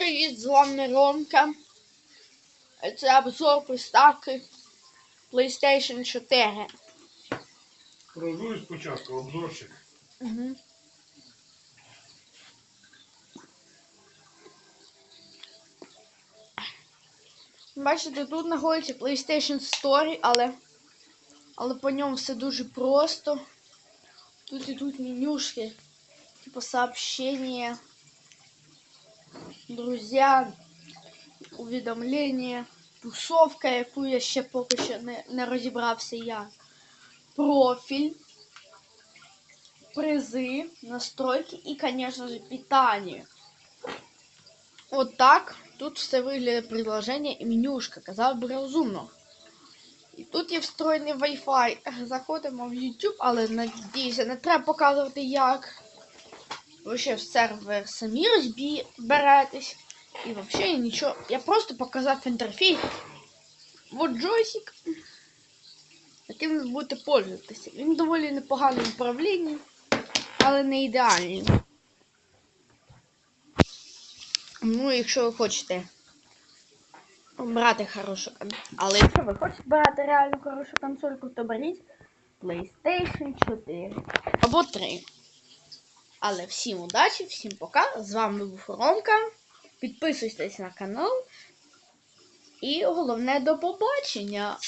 привіт! З вами Ромка. Це обзор приставки PlayStation 4. Розуй спочатку обзорчик. Угу. Бачите, тут знаходиться PlayStation Story, але, але по ньому все дуже просто. Тут ідуть менюшки, типу сообщения, друзья, увідомлення, тусовка, яку я ще поки що не, не розібрався як. Профіль, призы, настройки и, конечно же, питание. Вот так. Тут все виглядає приложення і менюшка, казав би розумно. І тут є встроєний Wi-Fi. Заходимо в YouTube, але надіюся, не треба показувати як. Ви ще в сервер самі розберетесь. І взагалі нічого. Я просто показав інтерфейс. Вот джойстик. Яким ви будете пользуватися. Він доволі непоганий в управлінні, але не ідеальний. Ну, якщо ви хочете брати хорошу консольку. Але якщо ви хочете брати реально хорошу консольку, то беріть PlayStation 4 або 3. Але всім удачі, всім пока. З вами був Ромка. Підписуйтесь на канал. І головне до побачення!